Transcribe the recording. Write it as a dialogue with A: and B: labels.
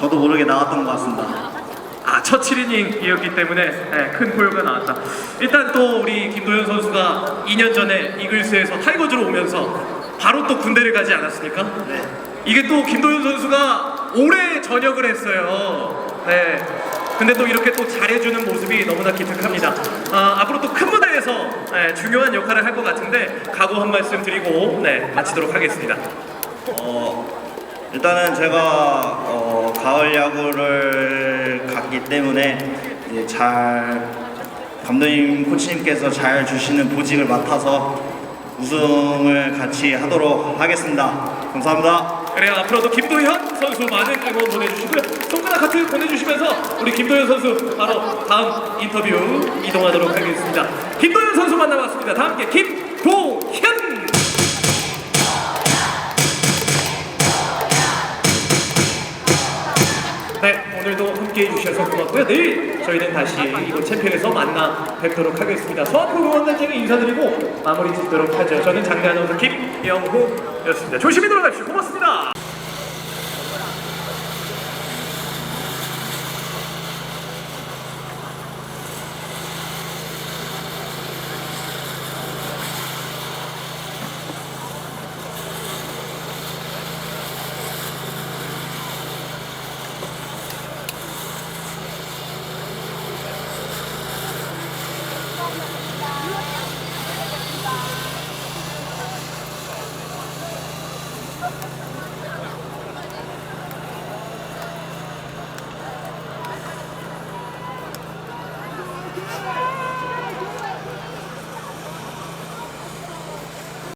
A: 저도 모르게 나왔던 것 같습니다.
B: 아, 첫 7이닝이었기 때문에 네, 큰 포효가 나왔다. 일단 또 우리 김도현 선수가 2년 전에 이글스에서 타이거즈로 오면서 바로 또 군대를 가지 않았습니까?
A: 네.
B: 이게 또 김도현 선수가 올해 전역을 했어요. 네. 근데 또 이렇게 또 잘해주는 모습이 너무나 기특합니다. 아, 앞으로 또 큰 무대에서 네, 중요한 역할을 할 것 같은데 각오 한 말씀 드리고 네, 마치도록 하겠습니다.
A: 어, 일단은 제가 어, 가을 야구를 갔기 때문에 이제 잘 감독님 코치님께서 잘 주시는 보직을 맡아서 우승을 같이 하도록 하겠습니다. 감사합니다.
B: 그래요 앞으로도 김도현 선수 많은 응원 보내주시고요 손가락 하트 보내주시면서 우리 김도현 선수 바로 다음 인터뷰 이동하도록 하겠습니다 김도현 선수 만나봤습니다 다 함께 김 네 오늘도 함께 해주셔서 고맙고요. 내일 저희는 다시 이곳 챔피언에서 만나 뵙도록 하겠습니다. 서학호 응원단장에 인사드리고 마무리 짓도록 하죠. 저는 장대 아나운서 김영후였습니다. 조심히 돌아가십시오. 고맙습니다 Yeah.